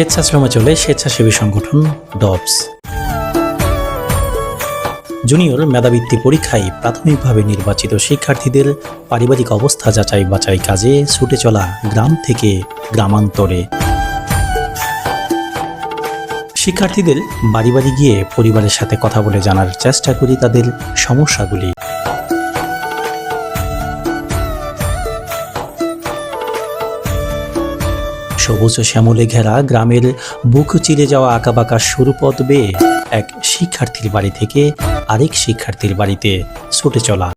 স্বেচ্ছাশ্রমে চলে স্বেচ্ছাসেবী সংগঠন ডবস। জুনিয়র মেধাবৃত্তি পরীক্ষায় প্রাথমিকভাবে নির্বাচিত শিক্ষার্থীদের পারিবারিক অবস্থা যাচাই বাছাই কাজে ছুটে চলা গ্রাম থেকে গ্রামান্তরে। শিক্ষার্থীদের বাড়ি বাড়ি গিয়ে পরিবারের সাথে কথা বলে জানার চেষ্টা করি তাদের সমস্যাগুলি। সবুজ শ্যামলে ঘেরা গ্রামের বুক চিরে যাওয়া আঁকাবাঁকা সরুপথ বেয়ে এক শিক্ষার্থীর বাড়ি থেকে আরেক শিক্ষার্থীর বাড়িতে ছুটে চলা।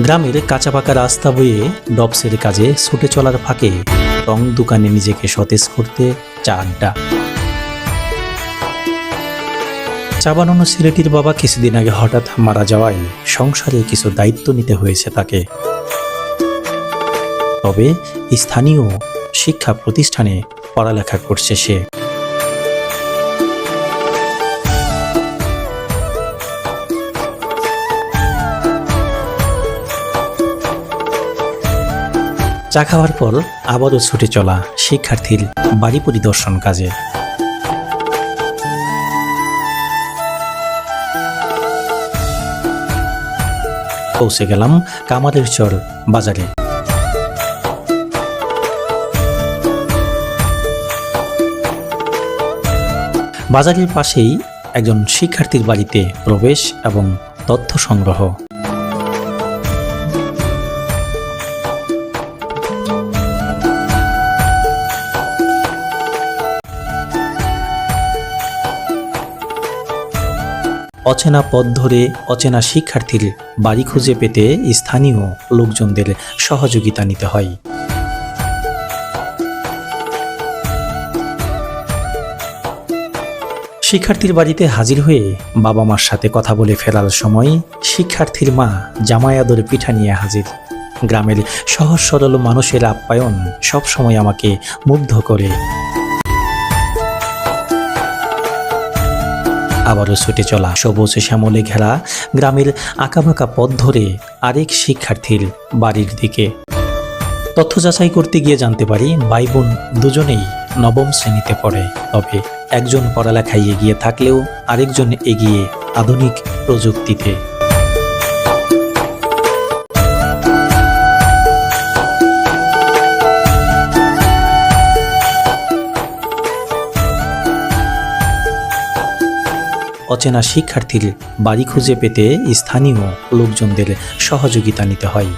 গ্রামের কাঁচা পাকা রাস্তা বয়ে ডবসের কাজে ছুটে চলার ফাঁকে রং দোকানে নিজেকে সতেজ করতে চা আড্ডা। চা বানানো ছেলেটির বাবা কিছুদিন আগে হঠাৎ মারা যাওয়ায় সংসারে কিছু দায়িত্ব নিতে হয়েছে তাকে। তবে স্থানীয় শিক্ষা প্রতিষ্ঠানে পড়ালেখা করছে সে। চা খাওয়ার পর আবারও ছুটে চলা শিক্ষার্থীর বাড়ি পরিদর্শন কাজে। পৌঁছে গেলাম কামারের চর বাজারে। বাজারের পাশেই একজন শিক্ষার্থীর বাড়িতে প্রবেশ এবং তথ্য সংগ্রহ অচেনা পথ ধরে অচেনা শিক্ষার্থীর বাড়ি খুঁজে পেতে স্থানীয় লোকজনদের সহযোগিতা নিতে হয়। শিক্ষার্থীর বাড়িতে হাজির হয়ে বাবা মার সাথে কথা বলে ফেরার সময় শিক্ষার্থীর মা জামায়াদর পিঠা নিয়ে হাজির। গ্রামের সহজ সরল মানুষের আপ্যায়ন সবসময় আমাকে মুগ্ধ করে। আবারও ছুটে চলা সবুজ শ্যামলে ঘেরা গ্রামের আঁকাবাঁকা পথ ধরে আরেক শিক্ষার্থীর বাড়ির দিকে। তথ্য যাচাই করতে গিয়ে জানতে পারি ভাই বোন দুজনেই নবম শ্রেণীতে পড়ে। তবে একজন পড়ালেখায় এগিয়ে থাকলেও আরেকজন এগিয়ে আধুনিক প্রযুক্তিতে অচেনা শিক্ষার্থীর বাড়ি খুঁজে পেতে স্থানীয় লোকজনদের সহযোগিতা নিতে হয়।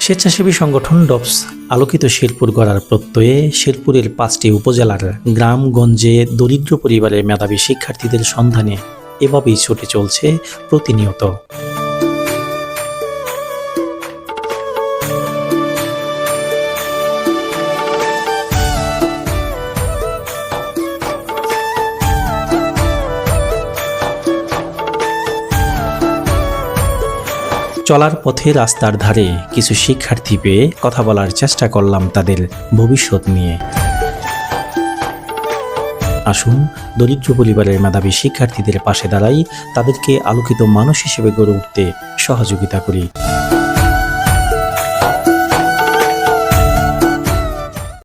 স্বেচ্ছাসেবী সংগঠন ডবস আলোকিত শেরপুর গড়ার প্রত্যয়ে শেরপুরের পাঁচটি উপজেলার গ্রামগঞ্জে দরিদ্র পরিবারের মেধাবী শিক্ষার্থীদের সন্ধানে এভাবেই ছুটে চলছে প্রতিনিয়ত। চলার পথে রাস্তার ধারে কিছু শিক্ষার্থী পেয়ে কথা বলার চেষ্টা করলাম তাদের ভবিষ্যৎ নিয়ে। আসুন, দরিদ্র পরিবারের মেধাবী শিক্ষার্থীদের পাশে দাঁড়াই তাদেরকে আলোকিত মানুষ হিসেবে গড়ে উঠতে সহযোগিতা করি।